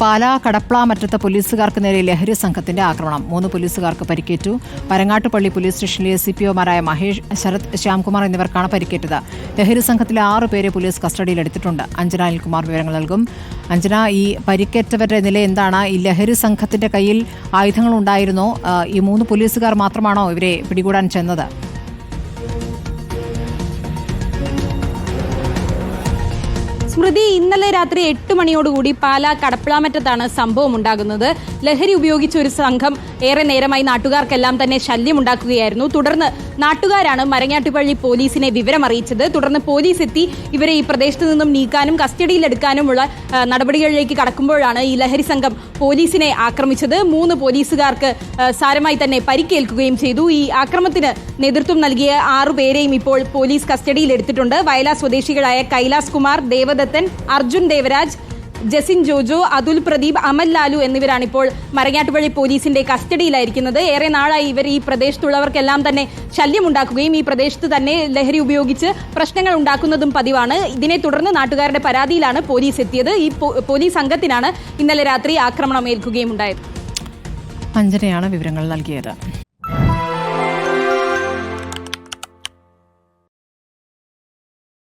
പാലാ കടപ്ലാമറ്റത്ത് പോലീസുകാർക്ക് നേരെ ലഹരി സംഘത്തിന്റെ ആക്രമണം. മൂന്ന് പോലീസുകാർക്ക് പരിക്കേറ്റു. പരങ്ങാട്ടുപള്ളി പോലീസ് സ്റ്റേഷനിലെ സി പി ഒമാരായ മഹേഷ് ശരത് ശ്യാംകുമാർ എന്നിവർക്കാണ് പരിക്കേറ്റത്. ലഹരി സംഘത്തിലെ ആറ് പേരെ പോലീസ് കസ്റ്റഡിയിലെടുത്തിട്ടുണ്ട് അഞ്ജന അനിൽകുമാർ വിവരങ്ങൾ നൽകും. അഞ്ജന ഈ പരിക്കേറ്റവരുടെ നില എന്താണ്? ഈ ലഹരി സംഘത്തിന്റെ കയ്യിൽ ആയുധങ്ങൾ ഉണ്ടായിരുന്നോ? ഈ മൂന്ന് പോലീസുകാർ മാത്രമാണോ ഇവരെ പിടികൂടാൻ ചെന്നത്? സ്മൃതി ഇന്നലെ രാത്രി എട്ട് മണിയോടുകൂടി പാലാ കടപ്പിളാമറ്റത്താണ് സംഭവം ഉണ്ടാകുന്നത്. ലഹരി ഉപയോഗിച്ച ഒരു സംഘം ഏറെ നേരമായി നാട്ടുകാർക്കെല്ലാം തന്നെ ശല്യമുണ്ടാക്കുകയായിരുന്നു. തുടർന്ന് നാട്ടുകാരാണ് മരങ്ങാട്ടുപള്ളി പോലീസിനെ വിവരം അറിയിച്ചത് തുടർന്ന് പോലീസ് എത്തി ഇവരെ ഈ പ്രദേശത്ത് നിന്നും നീക്കാനും കസ്റ്റഡിയിലെടുക്കാനുമുള്ള നടപടികളിലേക്ക് കടക്കുമ്പോഴാണ് ഈ ലഹരി സംഘം പോലീസിനെ ആക്രമിച്ചത്. മൂന്ന് പോലീസുകാർക്ക് സാരമായി തന്നെ പരിക്കേൽക്കുകയും ചെയ്തു. ഈ ആക്രമത്തിന് നേതൃത്വം നൽകിയ ആറുപേരെയും ഇപ്പോൾ പോലീസ് കസ്റ്റഡിയിലെടുത്തിട്ടുണ്ട് വയലാ സ്വദേശികളായ കൈലാസ് കുമാർ ദേവദത്തൻ അർജുൻ ദേവരാജ് ജസിൻ ജോജോ അതുൽ പ്രദീപ് അമൽ ലാലു എന്നിവരാണ് ഇപ്പോൾ മരങ്ങാട്ടുപള്ളി പോലീസിന്റെ കസ്റ്റഡിയിലായിരിക്കുന്നത്. ഏറെ നാളായി ഇവർ ഈ പ്രദേശത്തുള്ളവർക്കെല്ലാം തന്നെ ശല്യമുണ്ടാക്കുകയും ഈ പ്രദേശത്ത് തന്നെ ലഹരി ഉപയോഗിച്ച് പ്രശ്നങ്ങൾ ഉണ്ടാക്കുന്നതും പതിവാണ്. ഇതിനെ തുടർന്ന് നാട്ടുകാരുടെ പരാതിയിലാണ് പോലീസ് എത്തിയത്. ഈ പോലീസ് സംഘത്തിനാണ് ഇന്നലെ രാത്രി ആക്രമണം ഏൽക്കുകയും ഉണ്ടായത് വിവരങ്ങൾ നൽകിയത്.